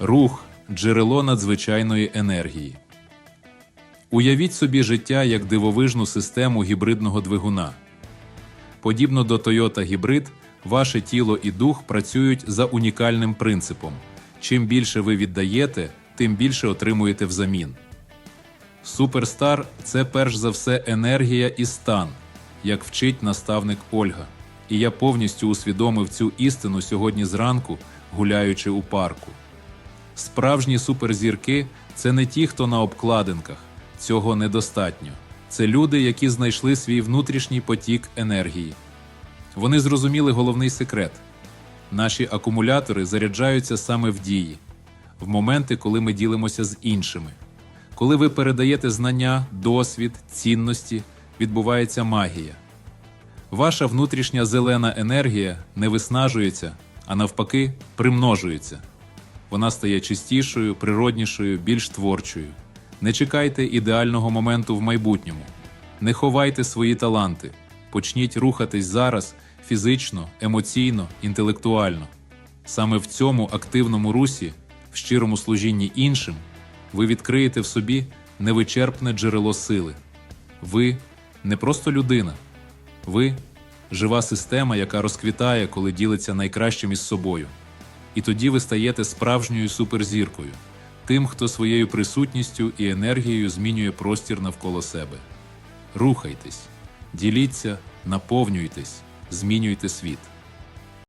Рух джерело надзвичайної енергії. Уявіть собі життя як дивовижну систему гібридного двигуна. Подібно до Toyota Hybrid, ваше тіло і дух працюють за унікальним принципом: чим більше ви віддаєте, тим більше отримуєте взамін. Суперстар це перш за все енергія і стан, як вчить наставник Ольга. І я повністю усвідомив цю істину сьогодні зранку, гуляючи у парку. Справжні суперзірки це не ті, хто на обкладинках, цього недостатньо. Це люди, які знайшли свій внутрішній потік енергії. Вони зрозуміли головний секрет: наші акумулятори заряджаються саме в дії, в моменти, коли ми ділимося з іншими. Коли ви передаєте знання, досвід, цінності, відбувається магія. Ваша внутрішня зелена енергія не виснажується, а навпаки, примножується. Вона стає чистішою, природнішою, більш творчою. Не чекайте ідеального моменту в майбутньому. Не ховайте свої таланти. Почніть рухатись зараз фізично, емоційно, інтелектуально. Саме в цьому активному русі, в щирому служінні іншим, ви відкриєте в собі невичерпне джерело сили. Ви не просто людина, ви жива система, яка розквітає, коли ділиться найкращим із собою. І тоді ви стаєте справжньою суперзіркою, тим, хто своєю присутністю і енергією змінює простір навколо себе. Рухайтесь, діліться, наповнюйтесь, змінюйте світ.